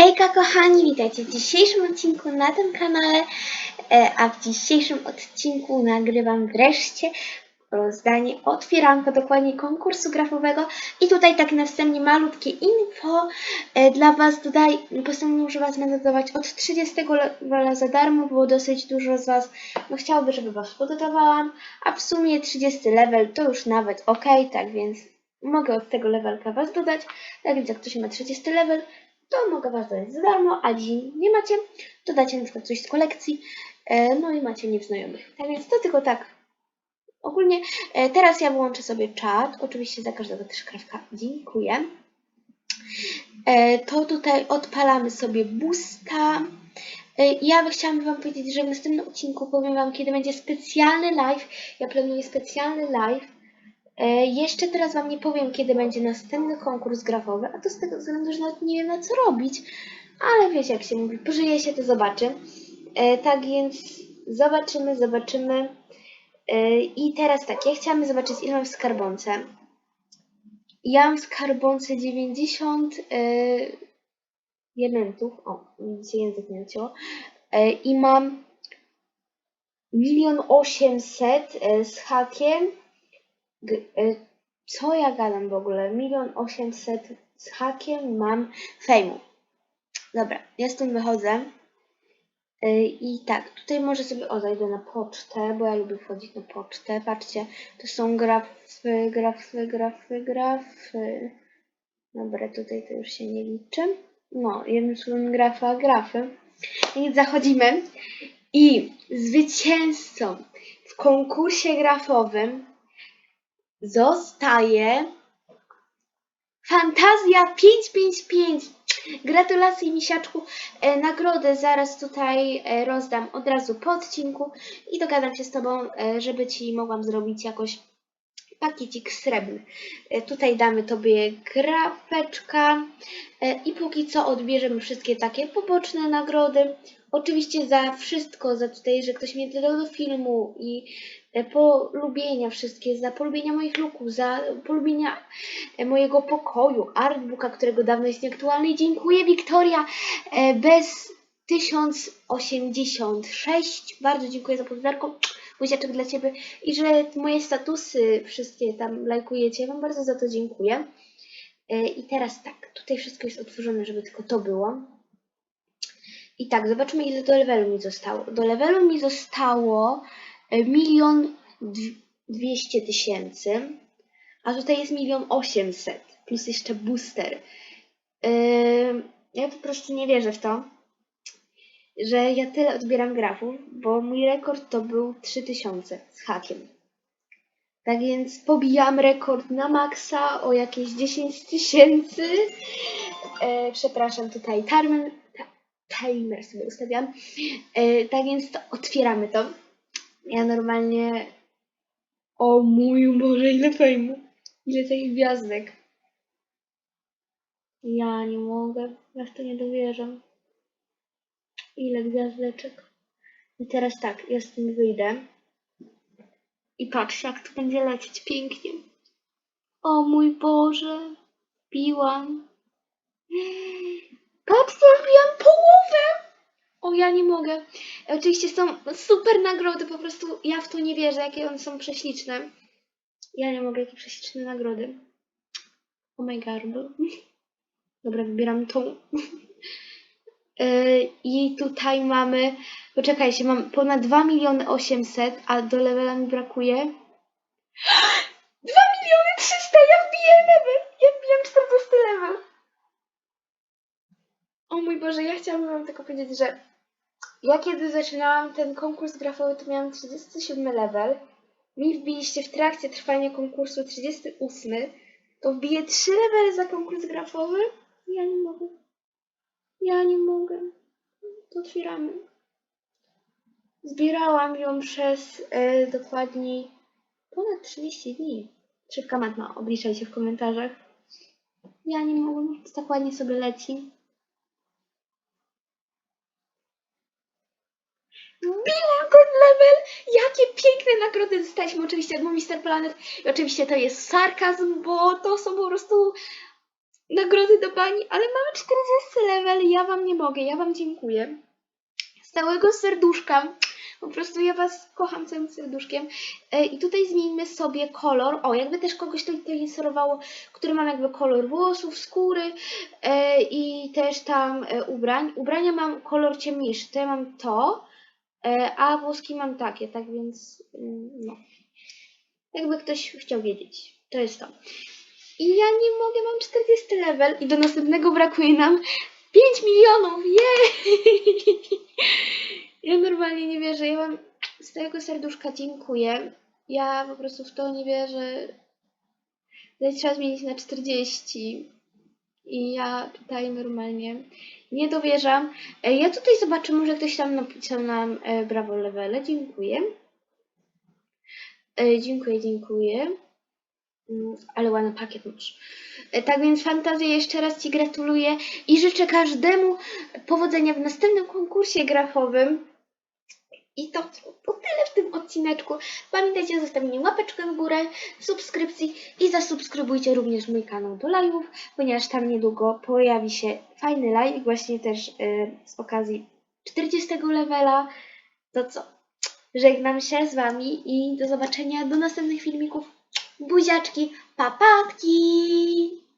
Hejka kochani, witajcie w dzisiejszym odcinku na tym kanale, e, a w dzisiejszym odcinku nagrywam wreszcie rozdanie, otwieranko dokładnie konkursu grafowego. I tutaj tak na wstępie malutkie info e, dla Was tutaj postanowiłam, że Was będę dodawać od 30 levela za darmo, było dosyć dużo z Was, no chciałoby, żeby Was pododawałam, a w sumie 30 level to już nawet ok, tak więc mogę od tego levelka Was dodać, tak więc jak ktoś ma 30 level, to mogę Was dodać za darmo, a dzisiaj nie macie, dodacie na przykład coś z kolekcji, e, no i macie nieznajomych. Tak więc to tylko tak ogólnie. E, Teraz ja wyłączę sobie czat, oczywiście za każdego też krawka dziękuję. E, To tutaj odpalamy sobie boosta. E, Ja chciałam Wam powiedzieć, że w następnym odcinku powiem Wam, kiedy będzie specjalny live. Ja planuję specjalny live. E, Jeszcze teraz Wam nie powiem, kiedy będzie następny konkurs grafowy, a to z tego względu, że nawet nie wiem na co robić. Ale wiecie, jak się mówi, pożyje się, to zobaczy. E, Tak więc zobaczymy, zobaczymy. E, I teraz tak, ja chciałam zobaczyć, ile mam w skarbonce. Ja mam w skarbonce 90 e, diamentów. O, mi się język nie odcięło. E, I mam milion osiemset z hakiem. E, Co ja gadam w ogóle? Milion osiemset z hakiem mam fejmu. Dobra, ja wychodzę. Y, I tak, tutaj może sobie, o zajdę na pocztę, bo ja lubię wchodzić na pocztę. Patrzcie, to są grafy, grafy, grafy, grafy. Dobra, tutaj to już się nie liczy. No, jednym słowem grafa, grafy. I zachodzimy. I zwycięzcą w konkursie grafowym zostaje Fantazja 555. Gratulacje misiaczku. E, nagrodę zaraz tutaj e, rozdam od razu po odcinku i dogadam się z Tobą, e, żeby Ci mogłam zrobić jakoś pakiecik srebrny. E, tutaj damy Tobie grafeczka e, i póki co odbierzemy wszystkie takie poboczne nagrody. Oczywiście za wszystko, za tutaj, że ktoś mnie dodał do filmu i e, polubienia wszystkie, za polubienia moich looków, za polubienia e, mojego pokoju, artbooka, którego dawno jest nieaktualny. Dziękuję Wiktoria e, bez 1086. Bardzo dziękuję za poddarko. Buziaczek dla Ciebie i że moje statusy wszystkie tam lajkujecie. Wam bardzo za to dziękuję. I teraz tak, tutaj wszystko jest otworzone, żeby tylko to było. I tak, zobaczmy ile do levelu mi zostało. Do levelu mi zostało e, milion dw- dwieście tysięcy, a tutaj jest milion osiemset, plus jeszcze booster. Yy, ja po prostu nie wierzę w to, że ja tyle odbieram grafów, bo mój rekord to był 3000 z hakiem. Tak więc pobijam rekord na maksa o jakieś 10 tysięcy. E, przepraszam, tutaj timer, ta- timer sobie ustawiam. E, tak więc to otwieramy to. Ja normalnie... O mój Boże, ile fejmu. Ile tych gwiazdek. Ja nie mogę. Ja w to nie dowierzam. Ile gwiazdeczek. I teraz tak, ja z tym wyjdę. I patrz, jak to będzie lecieć pięknie. O mój Boże. Biłam. Patrzcie, wbiłam O, ja nie mogę. Oczywiście są super nagrody, po prostu ja w to nie wierzę, jakie one są prześliczne. Ja nie mogę, jakie prześliczne nagrody. Oh my god. Dobra, wybieram tą. Yy, I tutaj mamy, poczekajcie, mam ponad 2 miliony 800, a do levela mi brakuje 2 miliony 300, ja wbiję level, ja wbijam 40 level. O mój Boże, ja chciałabym wam tylko powiedzieć, że ja kiedy zaczynałam ten konkurs grafowy, to miałam 37 level. Mi wbiliście w trakcie trwania konkursu 38, to wbiję 3 levely za konkurs grafowy? Ja nie mogę. Ja nie mogę. To otwieramy. Zbierałam ją przez e, dokładnie ponad 30 dni. Szybka matma, obliczajcie w komentarzach. Ja nie mogę, tak ładnie sobie leci. Wbiłam ten level! Jakie piękne nagrody dostaliśmy oczywiście od Mister Planet. I oczywiście to jest sarkazm, bo to są po prostu nagrody do bani, ale mamy 40 level, ja wam nie mogę, ja wam dziękuję. Z całego serduszka. Po prostu ja was kocham całym serduszkiem. E, I tutaj zmieńmy sobie kolor. O, jakby też kogoś to interesowało, który mam jakby kolor włosów, skóry e, i też tam e, ubrań. Ubrania mam kolor ciemniejszy, to ja mam to, a włoski mam takie, tak więc mm, no. Jakby ktoś chciał wiedzieć, to jest to. I ja nie mogę, mam 40 level i do następnego brakuje nam 5 milionów, jej! Ja normalnie nie wierzę, ja wam z całego serduszka dziękuję. Ja po prostu w to nie wierzę. Tutaj trzeba zmienić na 40. I ja tutaj normalnie nie dowierzam. E, Ja tutaj zobaczę, może ktoś tam napisał nam e, brawo levele. Dziękuję. E, Dziękuję, dziękuję. Mm, Ale ładny pakiet masz. Tak więc fantazję jeszcze raz Ci gratuluję i życzę każdemu powodzenia w następnym konkursie grafowym. I to, tyle w tym odcineczku. Pamiętajcie o zostawieniu łapeczkę w górę, subskrypcji i zasubskrybujcie również mój kanał do live'ów, ponieważ tam niedługo pojawi się fajny live właśnie też y, z okazji 40 levela. To co? Żegnam się z Wami i do zobaczenia do następnych filmików. Buziaczki, papatki!